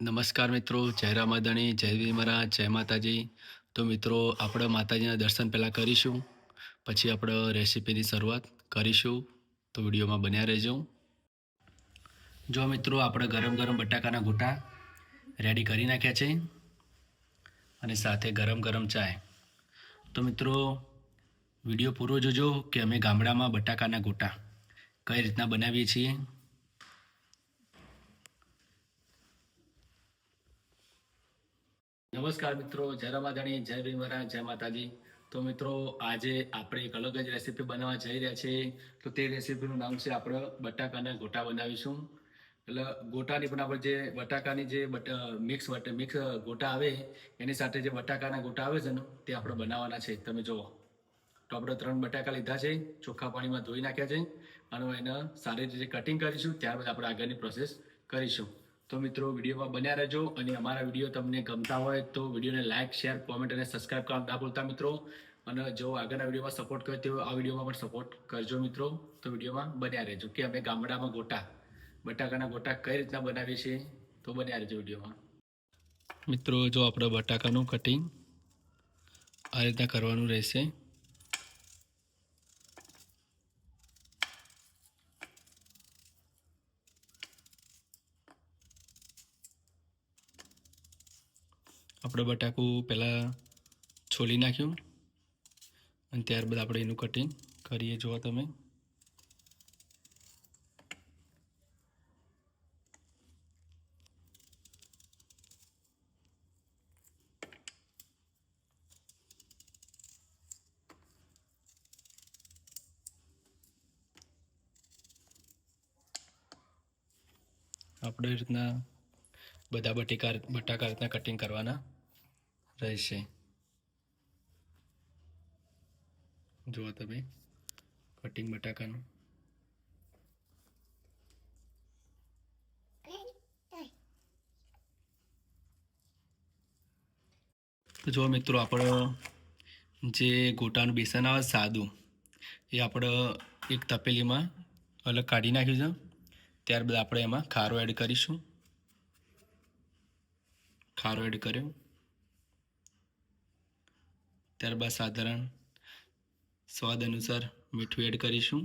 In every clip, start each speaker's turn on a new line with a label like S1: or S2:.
S1: નમસ્કાર મિત્રો, જય રામાદણી જય વિમરા જય માતાજી. તો મિત્રો, આપણે માતાજીના દર્શન પહેલાં કરીશું, પછી આપણે રેસીપીની શરૂઆત કરીશું. તો વિડીયોમાં બન્યા રહેજો. જો મિત્રો, આપણે ગરમ ગરમ બટાકાના ગોટા રેડી કરી નાખ્યા છે અને સાથે ગરમ ગરમ ચાય. તો મિત્રો, વીડિયો પૂરો જોજો કે અમે ગામડામાં બટાકાના ગોટા કઈ રીતના બનાવીએ છીએ. નમસ્કાર મિત્રો, જય રમાધણી, જય ભીમરા જય માતાજી. તો મિત્રો, આજે આપણે એક અલગ જ રેસીપી બનાવવા જઈ રહ્યા છીએ. તો તે રેસીપીનું નામ છે આપણે બટાકાના ગોટા બનાવીશું. એટલે ગોટાની પણ આપણે જે બટાકાની જે બટ મિક્સ મિક્સ ગોટા આવે, એની સાથે જે બટાકાના ગોટા આવે છે ને, તે આપણે બનાવવાના છે. તમે જુઓ. તો આપણે ત્રણ બટાકા લીધા છે, ચોખ્ખા પાણીમાં ધોઈ નાખ્યા છે. અને એને સારી રીતે કટિંગ કરીશું, ત્યારબાદ આપણે આગળની પ્રોસેસ કરીશું. તો મિત્રો, વિડીયોમાં બન્યા રહેજો અને અમારા વીડિયો તમને ગમતા હોય તો વિડીયોને લાઇક શેર, કોમેન્ટ અને સબસ્ક્રાઇબ કરવા ના ભૂલતા મિત્રો. અને જો આગળના વિડીયોમાં સપોર્ટ કર્યો તો આ વિડીયોમાં પણ સપોર્ટ કરજો મિત્રો. તો વિડીયોમાં બન્યા રહેજો કે અમે ગામડામાં ગોટા, બટાકાના ગોટા કઈ રીતના બનાવીએ છીએ તો બન્યા રહેજો વિડીયોમાં. મિત્રો, જો આપણે બટાકાનું કટિંગ આ રીતના કરવાનું રહેશે. આપણે બટાકું પહેલાં છોલી નાખ્યું. અને ત્યારબાદ આપણે એનું કટિંગ કરીએ જુઓ તમે. આપણે રીતના બધા બટેકા બટાકા રીતના કટિંગ કરવાના. રહેશે. જુઓ તમે કટિંગ બટાકાનું. તો જુઓ મિત્રો, આપણો જે ગોટાનું બેસન આવે સાદું, એ આપણે એક તપેલીમાં અલગ કાઢી નાખ્યું છે. ત્યારબાદ આપણે એમાં ખારો એડ કરીશું. ખારો એડ કર્યો. ત્યારબાદ સાધારણ સ્વાદ અનુસાર મીઠું એડ કરીશું.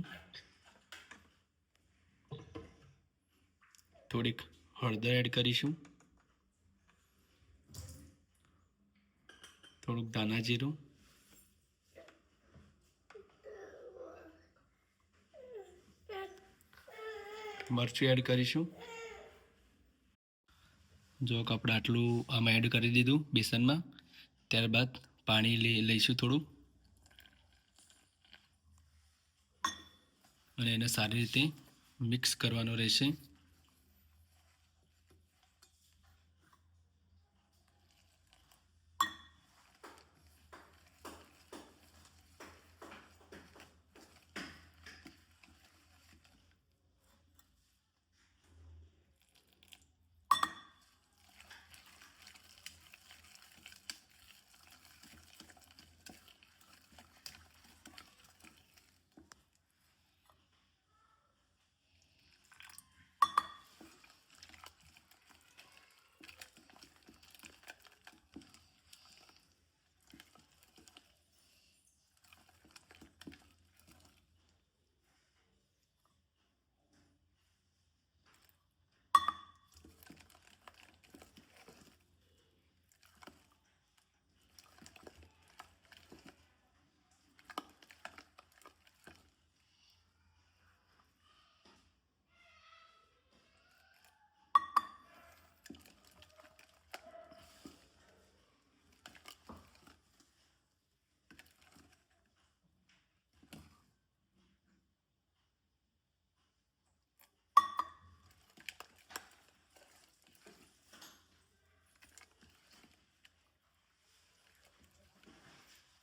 S1: થોડીક હળદર એડ કરીશું. થોડુંક દાના જીરું. મરચું એડ કરીશું. જો કપડાં આટલું આમાં એડ કરી દીધું બેસનમાં. ત્યારબાદ પાણી લઈ લઈશું થોડું. અને એને સારી રીતે મિક્સ કરવાનું રહેશે.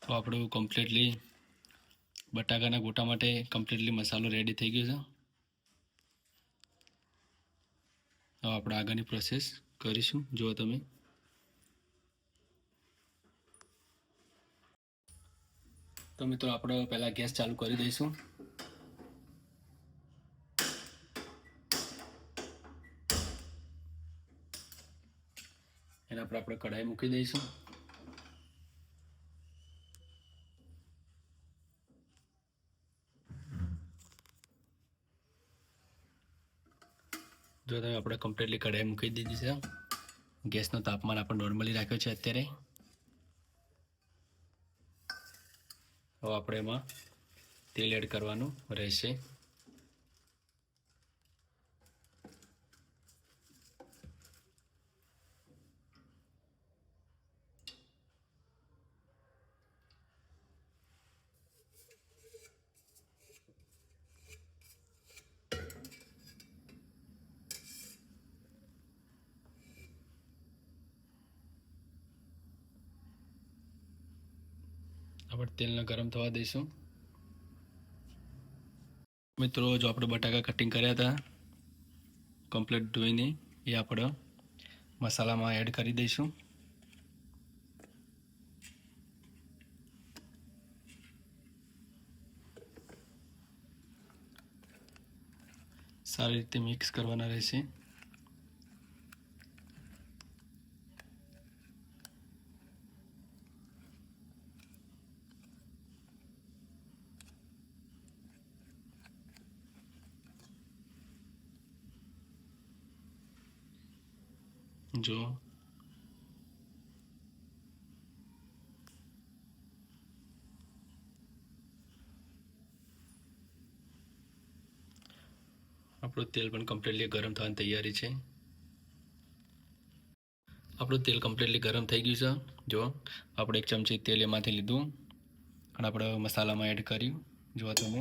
S1: તો આપણું કમ્પ્લીટલી બટાકાના ગોટા માટે કમ્પ્લીટલી મસાલો રેડી થઈ ગયો છે. હવે આપણે આગળની પ્રોસેસ કરીશું. જુઓ તમે. તો મિત્રો, આપણે પહેલાં ગેસ ચાલુ કરી દઈશું. એના પર આપણે કઢાઈ મૂકી દઈશું. જો તમે આપણે કમ્પ્લીટલી કઢાઈ મૂકી દીધી છે. ગેસનો તાપમાન આપણે નોર્મલી રાખ્યો છે અત્યારે. હવે આપણે એમાં તેલ એડ કરવાનું રહેશે. આપણે તેલને ગરમ થવા દઈશું. મિત્રો, જો આપણે બટાકા કટિંગ કર્યા હતા કમ્પ્લીટ ધોઈને એ આપણે મસાલામાં એડ કરી દઈશું. સારી રીતે મિક્સ કરવાના રહેશે. જો આપણું તેલ પણ કમ્પ્લીટલી ગરમ થવાની તૈયારી છે. આપણું તેલ કમ્પ્લીટલી ગરમ થઈ ગયું છે. જો, આપણે એક ચમચી તેલ એમાંથી લીધું અને આપણે મસાલામાં એડ કર્યું. જો તમે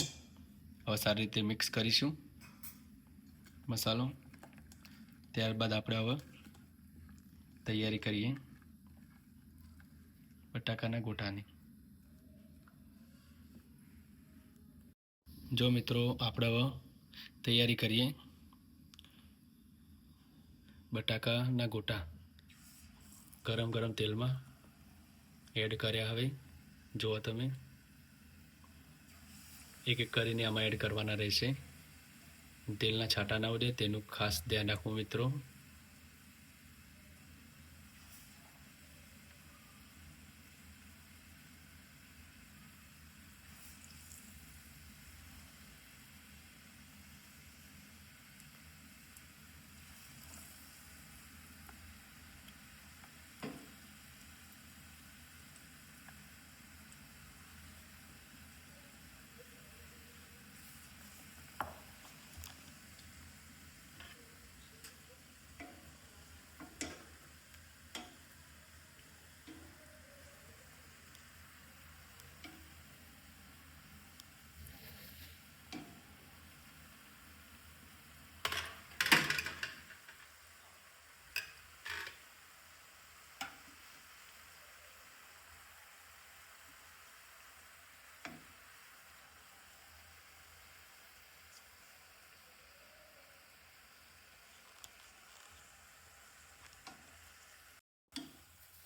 S1: હવે સારી રીતે મિક્સ કરીશું. મસાલો. ત્યારબાદ આપણે હવે તૈયારી કરીએ. બટાકાના ગોટાની જો મિત્રો આપણે તૈયારી કરીએ. બટાકાના ગોટા ગરમ ગરમ તેલમાં એડ કર્યા હવે. જુઓ તમે. એક એક કરીને આમાં એડ કરવાના રહેશે. તેલના છાંટા ના ઉડે, તેનું ખાસ ધ્યાન રાખવું મિત્રો.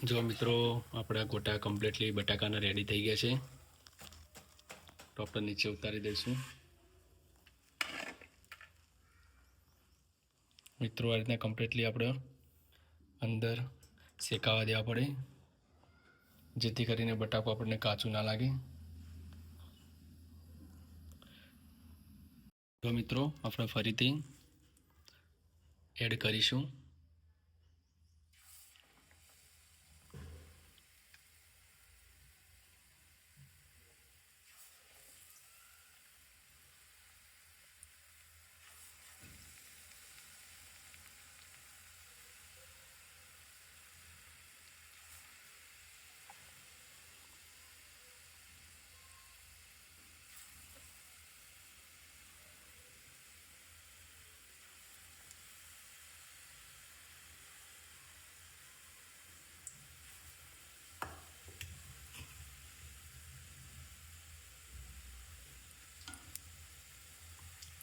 S1: જો મિત્રો, આપણા ગોટા કમ્પ્લીટલી બટાકાના રેડી થઈ ગયા છે. ટોપર નીચે ઉતારી દઈશું. મિત્રો, આ રીતના કમ્પ્લીટલી આપણે અંદર શેકાવા દેવા પડે, જેથી કરીને બટાકો આપણને કાચું ના લાગે. તો મિત્રો, આપણે ફરીથી એડ કરીશું.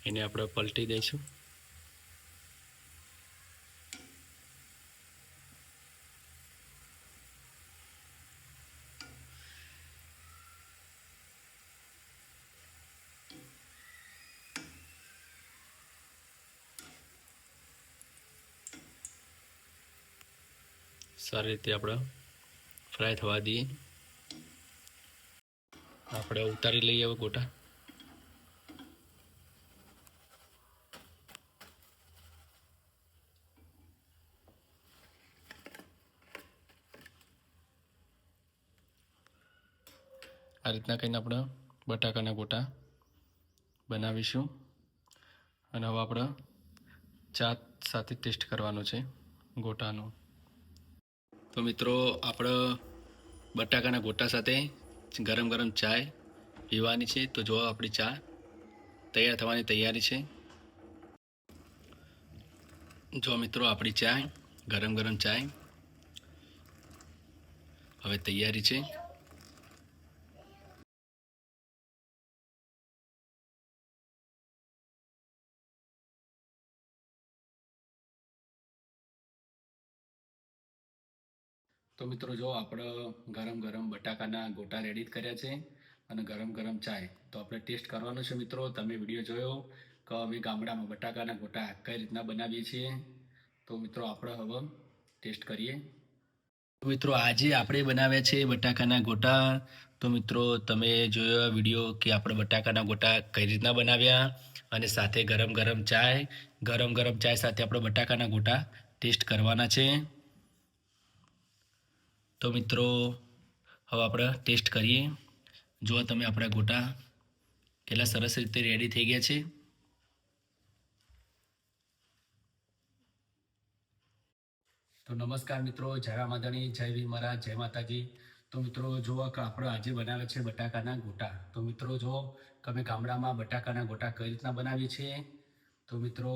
S1: એને આપણે પલટી દઈશું. સારી રીતે આપણે ફ્રાય થવા દઈએ. આપણે ઉતારી લઈએ હવે ગોટા. આ રીતના કરીને આપણે બટાકાના ગોટા બનાવીશું. અને હવે આપણે ચા સાથે ટેસ્ટ કરવાનો છે ગોટાનો. તો મિત્રો, આપણે બટાકાના ગોટા સાથે ગરમ ગરમ ચાય પીવાની છે. તો જો આપણી ચા તૈયાર થવાની તૈયારી છે. જો મિત્રો, આપણી ચાય ગરમ ગરમ ચાય હવે તૈયારી છે. મિત્રો, જો આપણે ગરમ ગરમ બટાકાના ગોટા રેડી કર્યા છે અને ગરમ ગરમ ચાય, તો આપણે ટેસ્ટ કરવાનો છે મિત્રો. તમે વીડિયો જોયો કે અમે ગામડામાં બટાકાના ગોટા કઈ રીતના બનાવીએ છીએ? તો મિત્રો, આપણે હવે ટેસ્ટ કરીએ. મિત્રો, આજે આપણે બનાવ્યા છે બટાકાના ગોટા. તો મિત્રો, તમે જોયો વીડિયો કે આપણે બટાકાના ગોટા કઈ રીતના બનાવ્યા અને સાથે ગરમ ગરમ ચાય, ગરમ ગરમ ચાય સાથે આપણે બટાકાના ગોટા ટેસ્ટ કરવાના છે. તો મિત્રો, હવે આપણે ટેસ્ટ કરીએ. જો તમે આપણા ગોટા કેટલા સરસ રીતે રેડી થઈ ગયા છે. તો નમસ્કાર મિત્રો, જય માતાની જય વીર મહારાજ, જય માતાજી. તો મિત્રો, જુઓ કે આપણે આજે બનાવે છે બટાકાના ગોટા. તો મિત્રો જો અમે ગામડામાં બટાકાના ગોટા કઈ રીતના બનાવીએ છીએ. તો મિત્રો,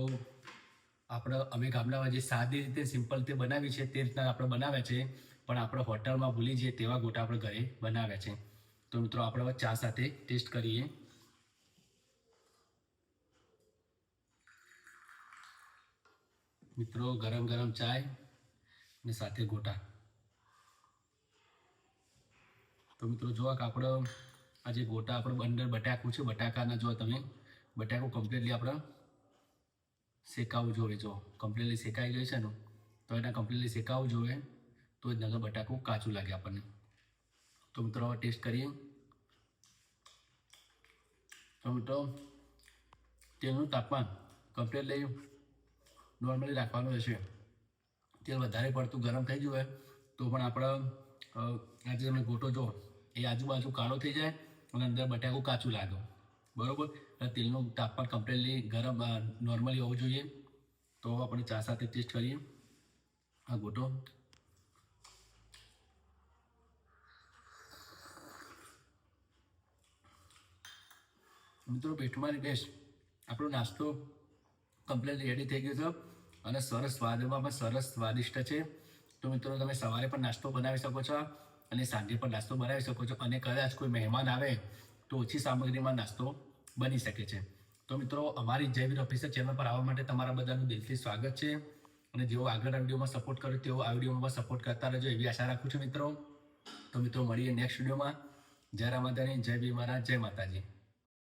S1: આપણે અમે ગામડામાં જે સાદી રીતે, સિમ્પલ રીતે બનાવીએ છીએ તે રીતના આપણે બનાવ્યા છે. પણ આપણે હોટલમાં ભૂલી જઈએ તેવા ગોટા આપણે ઘરે બનાવ્યા છે. તો મિત્રો, આપણે હવે ચા સાથે ટેસ્ટ કરીએ. મિત્રો, ગરમ ગરમ ચાય અને સાથે ગોટા. તો મિત્રો, જો આપણે આ જે ગોટા આપણે અંદર બટાકું છે, બટાકાના જો તમે, બટાકું કમ્પ્લીટલી આપણે શેકાવવું જોઈએ. જો કમ્પ્લીટલી શેકાઈ ગયું છે ને, તો એને કમ્પ્લીટલી શેકાવવું જોઈએ. તો જ નગર બટાકું કાચું લાગે આપણને. તો મિત્રો ટેસ્ટ કરીએ. તો મિત્રો, તેલનું તાપમાન કમ્પ્લેટલી નોર્મલી રાખવાનું રહેશે. તેલ વધારે પડતું ગરમ થઈ ગયું હોય, તો પણ આપણે આજે તમે ગોટો જો એ આજુબાજુ કાળો થઈ જાય અને અંદર બટાકું કાચું લાગે. બરાબર? તેલનું તાપમાન કમ્પ્લેટલી ગરમ નોર્મલી હોવું જોઈએ. તો આપણે ચા સાથે ટેસ્ટ કરીએ. આ ગોટો મિત્રો, પેટમાં બેસ્ટ આપણો નાસ્તો કમ્પ્લીટ રેડી થઈ ગયો છે અને સરસ સ્વાદમાં પણ સરસ સ્વાદિષ્ટ છે. તો મિત્રો, તમે સવારે પણ નાસ્તો બનાવી શકો છો અને સાંજે પણ નાસ્તો બનાવી શકો છો અને કદાચ કોઈ મહેમાન આવે તો ઓછી સામગ્રીમાં નાસ્તો બની શકે છે. તો મિત્રો, અમારી જયવીર ઓફિસર ચેનલ પર આવવા માટે તમારા બધાનું દિલથી સ્વાગત છે અને જેઓ આગળના વિડીયોમાં સપોર્ટ કર્યો તેઓ આ વિડીયોમાં સપોર્ટ કરતા રહેજો એવી આશા રાખું છું મિત્રો. તો મિત્રો, મળીએ નેક્સ્ટ વિડીયોમાં. જય રામાદાની જય બી મહારાજ, જય માતાજી.